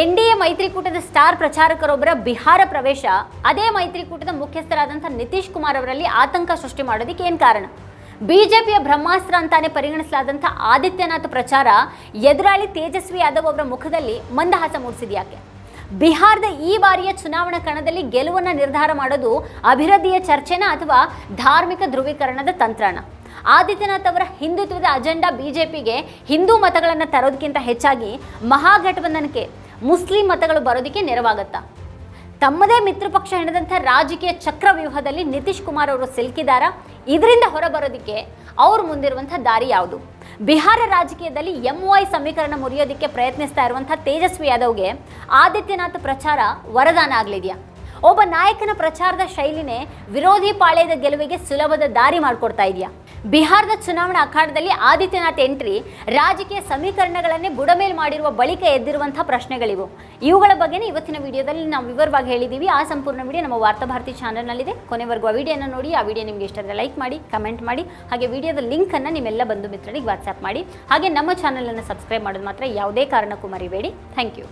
N D A ಮೈತ್ರಿಕೂಟದ star ಪ್ರಚಾರಕರೊಬ್ಬರ ಬಿಹಾರ ಪ್ರವೇಶ, ಅದೇ ಮೈತ್ರಿಕೂಟದ ಮುಖ್ಯಸ್ಥರಾದಂಥ ನಿತೀಶ್ ಕುಮಾರ್ ಅವರಲ್ಲಿ ಆತಂಕ ಸೃಷ್ಟಿ ಮಾಡೋದಕ್ಕೆ ಏನು ಕಾರಣ? ಬಿಜೆಪಿಯ ಬ್ರಹ್ಮಾಸ್ತ್ರ ಅಂತಾನೆ ಪರಿಗಣಿಸಲಾದಂಥ ಆದಿತ್ಯನಾಥ್ ಪ್ರಚಾರ, ಎದುರಾಳಿ ತೇಜಸ್ವಿ ಯಾದವ್ ಅವರ ಮುಖದಲ್ಲಿ ಮಂದಹಾಸ ಮೂಡಿಸಿದ್ಯಾಕೆ ಬಿಹಾರದ ಈ ಬಾರಿಯ ಚುನಾವಣಾ ಕಣದಲ್ಲಿ ಗೆಲುವನ್ನು ನಿರ್ಧಾರ ಮಾಡೋದು ಅಭಿವೃದ್ಧಿಯ ಚರ್ಚೆನ ಅಥವಾ ಧಾರ್ಮಿಕ ಧ್ರುವೀಕರಣದ ತಂತ್ರಣ ಆದಿತ್ಯನಾಥ್ ಅವರ ಹಿಂದುತ್ವದ ಅಜೆಂಡಾ ಬಿಜೆಪಿಗೆ ಹಿಂದೂ ಮತಗಳನ್ನು ತರೋದಕ್ಕಿಂತ ಹೆಚ್ಚಾಗಿ ಮಹಾಗಠಬಂಧನಕ್ಕೆ ಮುಸ್ಲಿಂ ಮತಗಳು ಬರೋದಕ್ಕೆ ನೆರವಾಗತ್ತಾ. ತಮ್ಮದೇ ಮಿತ್ರ ಪಕ್ಷ ಹಿಡಿದಂಥ ರಾಜಕೀಯ ಚಕ್ರವ್ಯೂಹದಲ್ಲಿ ನಿತೀಶ್ ಕುಮಾರ್ ಅವರು ಸಿಲುಕಿದಾರ. ಇದರಿಂದ ಹೊರಬರೋದಕ್ಕೆ ಅವ್ರು ಮುಂದಿರುವಂಥ ದಾರಿ ಯಾವುದು? ಬಿಹಾರ ರಾಜಕೀಯದಲ್ಲಿ ಎಂ ವೈ ಸಮೀಕರಣ ಮುರಿಯೋದಕ್ಕೆ ಪ್ರಯತ್ನಿಸ್ತಾ ಇರುವಂಥ ತೇಜಸ್ವಿ ಯಾದವ್ಗೆ ಆದಿತ್ಯನಾಥ್ ಪ್ರಚಾರ ವರದಾನ ಆಗಲಿದೆಯಾ? ಒಬ್ಬ ನಾಯಕನ ಪ್ರಚಾರದ ಶೈಲಿನೇ ವಿರೋಧಿ ಪಾಳ್ಯದ ಗೆಲುವಿಗೆ ಸುಲಭದ ದಾರಿ ಮಾಡಿಕೊಡ್ತಾ ಇದೆಯಾ? ಬಿಹಾರದ ಚುನಾವಣಾ ಅಖಾಡದಲ್ಲಿ ಆದಿತ್ಯನಾಥ್ ಎಂಟ್ರಿ, ರಾಜಕೀಯ ಸಮೀಕರಣಗಳನ್ನೇ ಬುಡಮೇಲ್ ಮಾಡಿರುವ ಬಳಿಕ ಎದ್ದಿರುವಂಥ ಪ್ರಶ್ನೆಗಳಿವು. ಇವುಗಳ ಬಗ್ಗೆನೇ ಇವತ್ತಿನ ವಿಡಿಯೋದಲ್ಲಿ ನಾವು ವಿವರವಾಗಿ ಹೇಳಿದ್ದೀವಿ. ಆ ಸಂಪೂರ್ಣ ವಿಡಿಯೋ ನಮ್ಮ ವಾರ್ತಾ ಭಾರತಿ ಚಾನಲ್ನಲ್ಲಿದೆ. ಕೊನೆವರೆಗೂ ಆ ವಿಡಿಯೋನ ನೋಡಿ, ಆ ವಿಡಿಯೋ ನಿಮಗೆ ಇಷ್ಟ ಆದರೆ ಲೈಕ್ ಮಾಡಿ, ಕಮೆಂಟ್ ಮಾಡಿ, ಹಾಗೆ ವಿಡಿಯೋದ ಲಿಂಕನ್ನು ನಿಮ್ಮೆಲ್ಲ ಬಂಧು ಮಿತ್ರರಿಗೆ ವಾಟ್ಸ್ಆ್ಯಪ್ ಮಾಡಿ. ಹಾಗೆ ನಮ್ಮ ಚಾನಲನ್ನು ಸಬ್ಸ್ಕ್ರೈಬ್ ಮಾಡೋದು ಮಾತ್ರ ಯಾವುದೇ ಕಾರಣಕ್ಕೂ ಮರಿಬೇಡಿ. Thank you.